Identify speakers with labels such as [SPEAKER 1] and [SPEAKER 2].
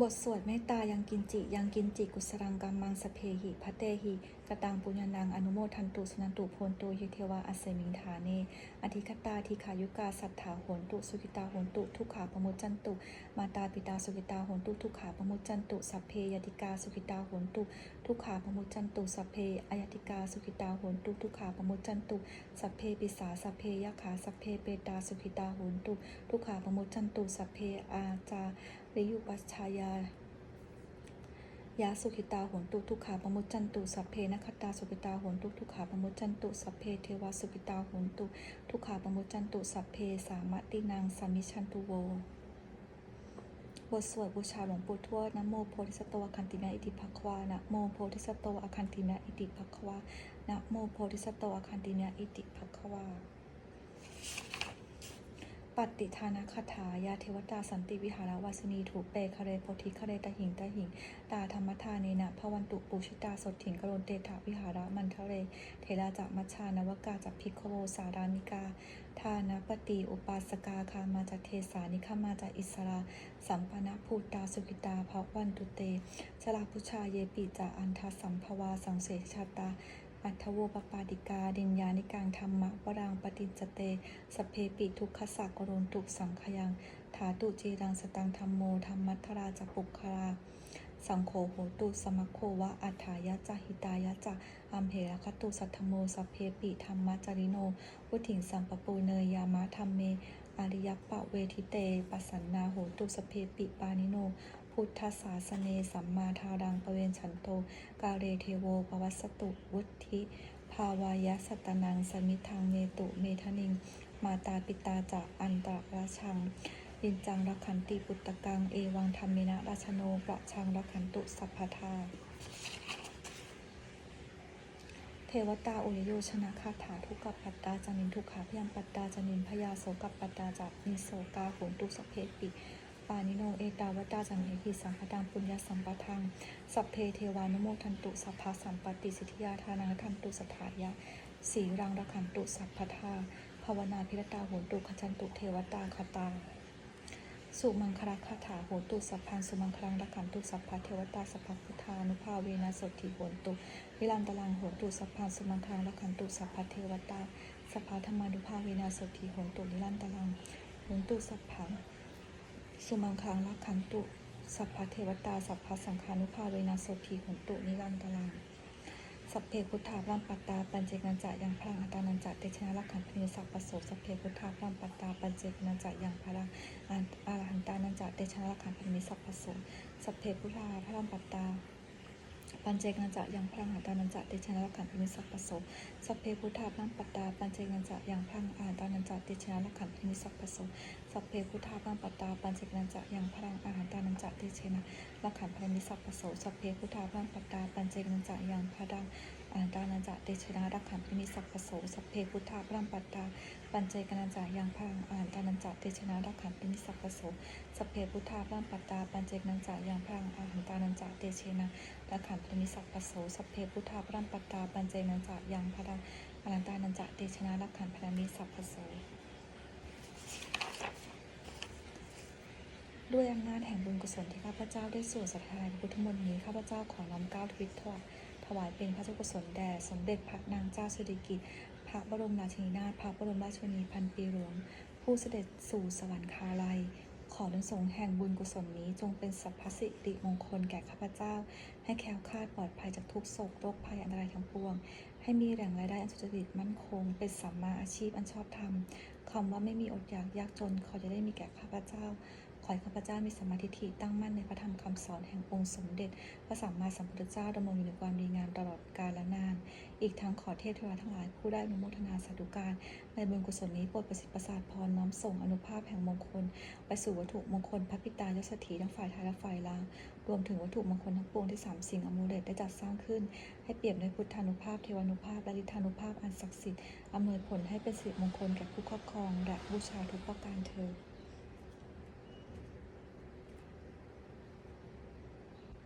[SPEAKER 1] บทสวดเมตตายังกินจิ ยังกินจิกุสรังกัมมังสเพหิพระเตหิกตังปุญญานังอนุโมทันตุสนันตุโพนตุยิเทวาอัสมิงฐาเนอธิคตาทิขายุกาสัทธาโหนตุสุกิตาโหนตุทุกขาปมุจจันตุ มาตาปิตาสุกิตาโหนตุทุกขาปมุจจันตุสัพเพยติกาสุกิตาโหนตุทุกขาปมุจจันตุสัพเพอายติกาสุกิตาโหนตุทุกขาปมุจจันตุสัพเพปิสาสัพเพยขาสัพเพเปตาสุขิตาโหนตุทุกขาปมุจจันตุสัพเพอาจา ริยุปัชชายายาสุขิตาหนตุทุกขาปมุจจันตุสัพเพนคตาสุขิตาหนตุทุกขาปมุจจันตุสัพเพเทวาสุขิตาหนตุทุกขาปมุจจันตุสัพเพสามตินังสามิชันตุโวบทสวดบูชาหลวงปู่ทวดนะโมโพธิสัตวคันตินะอิติภควานะโมโพธิสัตวคันตินะอิติภควานะโมโพธิสัตวคันตินะอิติภควา ปฏิทานคาถายาเทวตาสันติวิหารวาสนีถูกเปคะเรโพธิคะเรตหิงตหิง ตาธรรมทาเนนะพวันตุปูชิตาสดถิงกรณเตถาวิหาระมันทะเร เทราจักมัชานวกาจักพิกโวสารานิกา ทานาปฏิอุปาสกาคามาจากเทสานิขามาจากอิสราสัมปนะภูตาสุกิตาภวันตุเตชลาพุชาเยปิจาอันทสัมภวาสังเสชาตา อัทโวปปาติกาดินญานิกังธรรมะวรังปฏิจจเต สเพปิทุกขสักกรุณตุสังขยังถาตุจีรังสตังธรรมโมธรรมัทราจปุคคราสังโฆโหตุสมคโควะอัฏฐายะจหิตายะจะอัมเหระคตุสัทธโมสัพเพปิธรรมจริโนวุถิงสัมปปูเนยยามะธรรมเมอริยปะเวทิเต ปัสสันนาโหตุสเพปิปานิโน พุทธศาสเนสัมมาทารังปเวนฉันโต กาเรเทโวปวัสสตุวุธิภาวายสัตนังสมิทังเมตุเมทนิง มาตาปิตาจะอันตราชังลินจังรักขันติปุตตะกัง เอวังธรรมินะราชโนประชังรักขันตุสัพพทาเทวตาอุยโยชนะคาถาทุกขปัตตาจานินทุกขาพยามปัตตาจานินพยาโสกัปปัตตาจักนิโสกาโหนตุสเพปิ ปานิโนเอตาวตาจันเอหิสัมปตังปุญญสัมปทัง สัพเพเทวานุโมทันตุสัพพะสัมปติสิทธิยาทานังทันตุสถายะสีรังรักขันตุสัพพทาภาวนาพิรตาโหตุขจันตุเทวตาคตา สุมังคลคาถาโหตุสัพพันสุมังคลังรักขันตุสัพพะเทวตาสัพพพุทธานุภาเวนะสดทิโหตุวิลันตลังโหตุสัพพันสุมังคลังรักขันตุสัพพะเทวตาสัพพธรรมานุภาเวนะสดทิโหตุวิลันตลังโหตุสัพพัง สุมังคลังรักขันตุ สัพพะเทวตา สัพพะสังฆานุภาเวนะสดทิโหนตุนิรันตลังสัพเพพุทธาพรัมปัตตา ปัญเจกัญจะยังพลังอัตานันจะเตชนะรักขันธนิสัพปโสสัพเพพุทธาพรัมปัตตา ปัญเจกัญจะยังพลังอันอาหันตานันจะเตชนะรักขันธนิสัพปโสสัพเพพุทธาพรัมปัตตา ปัญเจกัญจะยังพลังอาตานันจะเตชนะรักขันธนิสักปโสสัพเพพุทธาพรัมปตตาปัญเจกัญจะยังพลังอาหันตานันจะเตชนะรักขันธนิสักปโสสัพเพพุทธาพรัมปตตาปัญเจกัญจะยังพลังอาหารตานันจะเตชนะรักขันธนิสักปโสสัพเพพุทธาพรัมปัตตาปัญเจกัญจะยังพลัง อันตานันจะเตชนะรักขันธนิสัพพโสสัพเพพุทธาพรัมปัตตา ปัญเจกนันจะยังพังอันตานันจะเตชนะรักขันธนิสัพพโสสัพเพพุทธาพรัมปัตตา ปัญเจกนันจะยังพังอันตานันจะเตชนะรักขันธนิสัพพโสสัพเพพุทธาพรัมปัตตา ปัญเจกนันจะยังพังอันตานันจะเตชนะรักขันธนิสัพพโสด้วยอำนาจแห่งบุญกุศลที่ข้าพเจ้าได้สวดสัทธาในพุทธมนต์นี้ข้าพเจ้าขอน้อมเก้าวทวิตถวาย ถวายเป็นพระเจ้ากุศลแด่สมเด็จพระนางเจ้าสิริกิติ์พระบรมราชินีนาถพระบรมราชินีพันปีหลวง ผู้เสด็จสู่สวรรคาลัย ขอดังสงแห่งบุญกุศลนี้จงเป็นสัพพสิริมงคลแก่ข้าพเจ้า ให้แคล้วคลาดปลอดภัยจากทุกโศกโรคภัยอันตรายทั้งปวง ให้มีแหล่งรายได้อันสุจริตมั่นคง เป็นสัมมาอาชีพอันชอบธรรมคำว่าไม่มีอดอยากยากจนขอจะได้มีแก่ข้าพเจ้า ขอให้ข้าพเจ้ามีสมาธิฏฐิตั้งมั่นในพระธรรมคำสอนแห่งองค์สมเด็จพระสัมมาสัมพุทธเจ้าดำรงอยู่ในความดีงามตลอดกาลและนาน อีกทั้งขอเทพเทวาทั้งหลายผู้ได้อนุโมทนาสาธุการ ในบุญกุศลนี้โปรดประสิทธิ์ประสาทพรน้อมส่งอนุภาพแห่งมงคล ไปสู่วัตถุมงคลพระปิตายศถีทั้งฝ่ายไทยและฝ่ายลาวรวมถึงวัตถุมงคลทั้งปวงที่สามสิ่งอมูเลตได้จัดสร้างขึ้น ให้เปรียบด้วยพุทธานุภาพเทวานุภาพและฤทธานุภาพอันศักดิ์สิทธิ์อำนวยผลให้เป็นสิริมงคลแก่ผู้ครอบครองและบูชาทุกประการเทอ